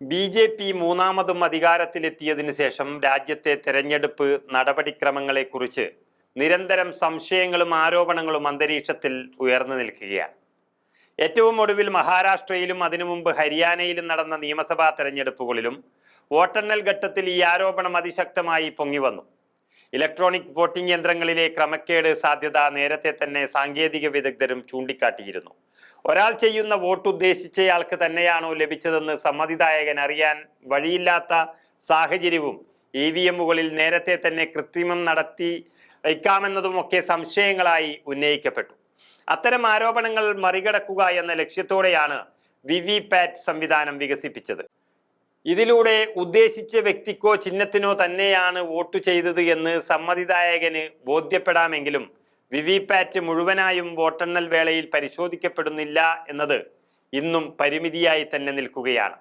B J P മൂന്നാമതും അധികാരത്തിലെത്തിയതിനു ശേഷം രാജ്യത്തെ തെരഞ്ഞെടുപ്പ് നടപടിക്രമങ്ങളെക്കുറിച്ച് നിരന്തരം സംശയങ്ങളും ആരോപണങ്ങളും അന്തരീക്ഷത്തിൽ ഉയർന്നു നിൽക്കുകയാണ്. ഏറ്റവും ഒടുവിൽ മഹാരാഷ്ട്രയിലും അതിനു മുമ്പ് ഹരിയാനയിലും നടന്ന നിയമസഭാ തെരഞ്ഞെടുപ്പുകളിലും വോട്ടെണ്ണൽ ഘട്ടത്തിൽ ഈ ആരോപണം അതിശക്തമായി പൊങ്ങി വന്നു. ഇലക്ട്രോണിക് വോട്ടിംഗ് യന്ത്രങ്ങളിലെ ക്രമക്കേട് സാധ്യത നേരത്തെ തന്നെ സാങ്കേതിക വിദഗ്ധരും ചൂണ്ടിക്കാട്ടിയിരുന്നു. ഒരാൾ ചെയ്യുന്ന വോട്ട് ഉദ്ദേശിച്ചയാൾക്ക് തന്നെയാണോ ലഭിച്ചതെന്ന് സമ്മതിദായകൻ അറിയാൻ വഴിയില്ലാത്ത സാഹചര്യവും ഇ വി എമ്മുകളിൽ നേരത്തെ തന്നെ കൃത്രിമം നടത്തി വയ്ക്കാമെന്നതുമൊക്കെ സംശയങ്ങളായി ഉന്നയിക്കപ്പെട്ടു. അത്തരം ആരോപണങ്ങൾ മറികടക്കുക എന്ന ലക്ഷ്യത്തോടെയാണ് വി വി പാറ്റ് സംവിധാനം വികസിപ്പിച്ചത്. ഇതിലൂടെ ഉദ്ദേശിച്ച വ്യക്തിക്കോ ചിഹ്നത്തിനോ തന്നെയാണ് വോട്ട് ചെയ്തത് എന്ന് സമ്മതിദായകന് ബോധ്യപ്പെടാമെങ്കിലും വിവിപാറ്റ് മുഴുവനായും വോട്ടെണ്ണൽ വേളയിൽ പരിശോധിക്കപ്പെടുന്നില്ല എന്നത് ഇന്നും പരിമിതിയായി തന്നെ നിൽക്കുകയാണ്.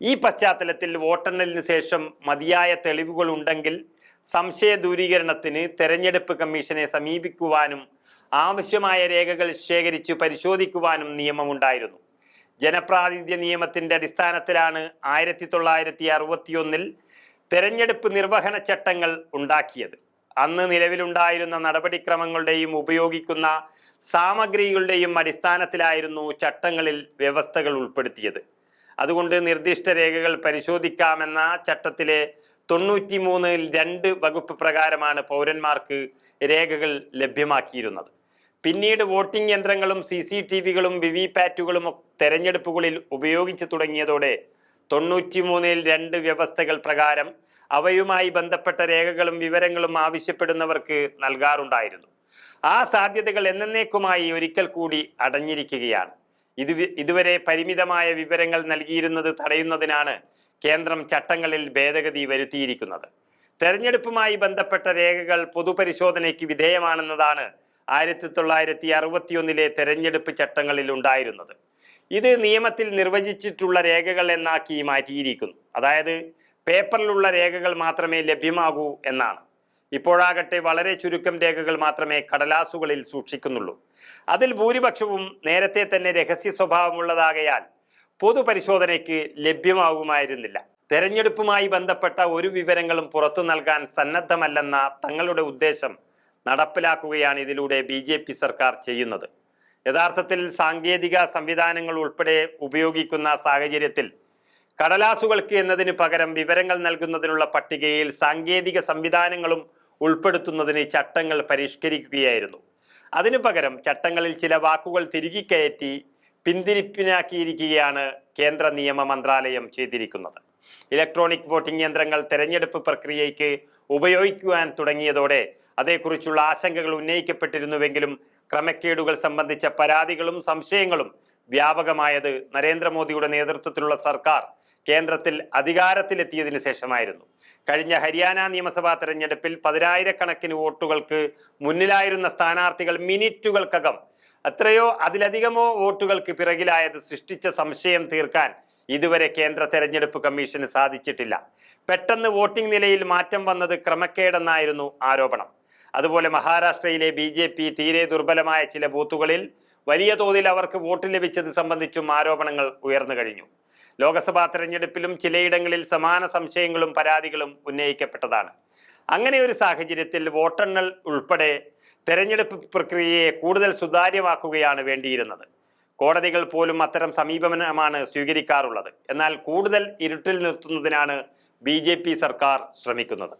ഈ പശ്ചാത്തലത്തിൽ വോട്ടെണ്ണലിന് ശേഷം മതിയായ തെളിവുകൾ ഉണ്ടെങ്കിൽ സംശയ ദൂരീകരണത്തിന് തെരഞ്ഞെടുപ്പ് കമ്മീഷനെ സമീപിക്കുവാനും ആവശ്യമായ രേഖകൾ ശേഖരിച്ച് പരിശോധിക്കുവാനും നിയമമുണ്ടായിരുന്നു. ജനപ്രാതിനിധ്യ നിയമത്തിന്റെ അടിസ്ഥാനത്തിലാണ് ആയിരത്തി തൊള്ളായിരത്തി അറുപത്തിയൊന്നിൽ തെരഞ്ഞെടുപ്പ് നിർവഹണ ചട്ടങ്ങൾ ഉണ്ടാക്കിയത്. അന്ന് നിലവിലുണ്ടായിരുന്ന നടപടിക്രമങ്ങളുടെയും ഉപയോഗിക്കുന്ന സാമഗ്രികളുടെയും അടിസ്ഥാനത്തിലായിരുന്നു ചട്ടങ്ങളിൽ വ്യവസ്ഥകൾ ഉൾപ്പെടുത്തിയത്. അതുകൊണ്ട് നിർദ്ദിഷ്ട രേഖകൾ പരിശോധിക്കാമെന്ന ചട്ടത്തിലെ തൊണ്ണൂറ്റി മൂന്നിൽ രണ്ട് വകുപ്പ് പ്രകാരമാണ് പൗരന്മാർക്ക് രേഖകൾ ലഭ്യമാക്കിയിരുന്നത്. പിന്നീട് വോട്ടിംഗ് യന്ത്രങ്ങളും സി സി ടി വികളും വി വി പാറ്റുകളും തെരഞ്ഞെടുപ്പുകളിൽ ഉപയോഗിച്ചു തുടങ്ങിയതോടെ തൊണ്ണൂറ്റി മൂന്നിൽ രണ്ട് വ്യവസ്ഥകൾ പ്രകാരം അവയുമായി ബന്ധപ്പെട്ട രേഖകളും വിവരങ്ങളും ആവശ്യപ്പെടുന്നവർക്ക് നൽകാറുണ്ടായിരുന്നു. ആ സാധ്യതകൾ എന്നേക്കുമായി ഒരിക്കൽ കൂടി അടഞ്ഞിരിക്കുകയാണ്. ഇത് ഇതുവരെ പരിമിതമായ വിവരങ്ങൾ നൽകിയിരുന്നത് തടയുന്നതിനാണ് കേന്ദ്രം ചട്ടങ്ങളിൽ ഭേദഗതി വരുത്തിയിരിക്കുന്നത്. തെരഞ്ഞെടുപ്പുമായി ബന്ധപ്പെട്ട രേഖകൾ പൊതുപരിശോധനയ്ക്ക് വിധേയമാണെന്നതാണ് ആയിരത്തി തൊള്ളായിരത്തി അറുപത്തിയൊന്നിലെ തെരഞ്ഞെടുപ്പ് ചട്ടങ്ങളിൽ ഉണ്ടായിരുന്നത്. ഇത് നിയമത്തിൽ നിർവചിച്ചിട്ടുള്ള രേഖകൾ എന്നാക്കി മാറ്റിയിരിക്കുന്നു. അതായത് പേപ്പറിലുള്ള രേഖകൾ മാത്രമേ ലഭ്യമാകൂ എന്നാണ്. ഇപ്പോഴാകട്ടെ വളരെ ചുരുക്കം രേഖകൾ മാത്രമേ കടലാസുകളിൽ സൂക്ഷിക്കുന്നുള്ളൂ. അതിൽ ഭൂരിപക്ഷവും നേരത്തെ തന്നെ രഹസ്യ സ്വഭാവമുള്ളതാകയാൽ പൊതുപരിശോധനയ്ക്ക് ലഭ്യമാകുമായിരുന്നില്ല. തെരഞ്ഞെടുപ്പുമായി ബന്ധപ്പെട്ട ഒരു വിവരങ്ങളും പുറത്തു നൽകാൻ സന്നദ്ധമല്ലെന്ന തങ്ങളുടെ ഉദ്ദേശം നടപ്പിലാക്കുകയാണ് ഇതിലൂടെ ബി ജെ പി സർക്കാർ ചെയ്യുന്നത്. യഥാർത്ഥത്തിൽ സാങ്കേതിക സംവിധാനങ്ങൾ ഉൾപ്പെടെ ഉപയോഗിക്കുന്ന സാഹചര്യത്തിൽ കടലാസുകൾക്ക് എന്നതിന് പകരം വിവരങ്ങൾ നൽകുന്നതിനുള്ള പട്ടികയിൽ സാങ്കേതിക സംവിധാനങ്ങളും ഉൾപ്പെടുത്തുന്നതിന് ചട്ടങ്ങൾ പരിഷ്കരിക്കുകയായിരുന്നു. അതിനു പകരം ചട്ടങ്ങളിൽ ചില വാക്കുകൾ തിരികെ കയറ്റി പിന്തിരിപ്പിനാക്കിയിരിക്കുകയാണ് കേന്ദ്ര നിയമ മന്ത്രാലയം ചെയ്തിരിക്കുന്നത്. ഇലക്ട്രോണിക് വോട്ടിംഗ് യന്ത്രങ്ങൾ തെരഞ്ഞെടുപ്പ് പ്രക്രിയയ്ക്ക് ഉപയോഗിക്കുവാൻ തുടങ്ങിയതോടെ അതേക്കുറിച്ചുള്ള ആശങ്കകൾ ഉന്നയിക്കപ്പെട്ടിരുന്നുവെങ്കിലും ക്രമക്കേടുകൾ സംബന്ധിച്ച പരാതികളും സംശയങ്ങളും വ്യാപകമായത് നരേന്ദ്രമോദിയുടെ നേതൃത്വത്തിലുള്ള സർക്കാർ കേന്ദ്രത്തിൽ അധികാരത്തിലെത്തിയതിനു ശേഷമായിരുന്നു. കഴിഞ്ഞ ഹരിയാന നിയമസഭാ തെരഞ്ഞെടുപ്പിൽ പതിനായിരക്കണക്കിന് വോട്ടുകൾക്ക് മുന്നിലായിരുന്ന സ്ഥാനാർത്ഥികൾ മിനിറ്റുകൾക്കകം എത്രയോ അതിലധികമോ വോട്ടുകൾക്ക് പിറകിലായത് സൃഷ്ടിച്ച സംശയം തീർക്കാൻ ഇതുവരെ കേന്ദ്ര തെരഞ്ഞെടുപ്പ് കമ്മീഷന് സാധിച്ചിട്ടില്ല. പെട്ടെന്ന് വോട്ടിംഗ് നിലയിൽ മാറ്റം വന്നത് ക്രമക്കേടെന്നായിരുന്നു ആരോപണം. അതുപോലെ മഹാരാഷ്ട്രയിലെ ബി ജെ പി തീരെ ദുർബലമായ ചില ബൂത്തുകളിൽ വലിയ തോതിൽ അവർക്ക് വോട്ട് ലഭിച്ചത് സംബന്ധിച്ചും ആരോപണങ്ങൾ ഉയർന്നു കഴിഞ്ഞു. ലോക്സഭാ തെരഞ്ഞെടുപ്പിലും ചിലയിടങ്ങളിൽ സമാന സംശയങ്ങളും പരാതികളും ഉന്നയിക്കപ്പെട്ടതാണ്. അങ്ങനെ ഒരു സാഹചര്യത്തിൽ വോട്ടെണ്ണൽ ഉൾപ്പെടെ തെരഞ്ഞെടുപ്പ് പ്രക്രിയയെ കൂടുതൽ സുതാര്യമാക്കുകയാണ് വേണ്ടിയിരുന്നത്. കോടതികൾ പോലും അത്തരം സമീപനമാണ് സ്വീകരിക്കാറുള്ളത്. എന്നാൽ കൂടുതൽ ഇരുട്ടിൽ നിർത്തുന്നതിനാണ് ബി സർക്കാർ ശ്രമിക്കുന്നത്.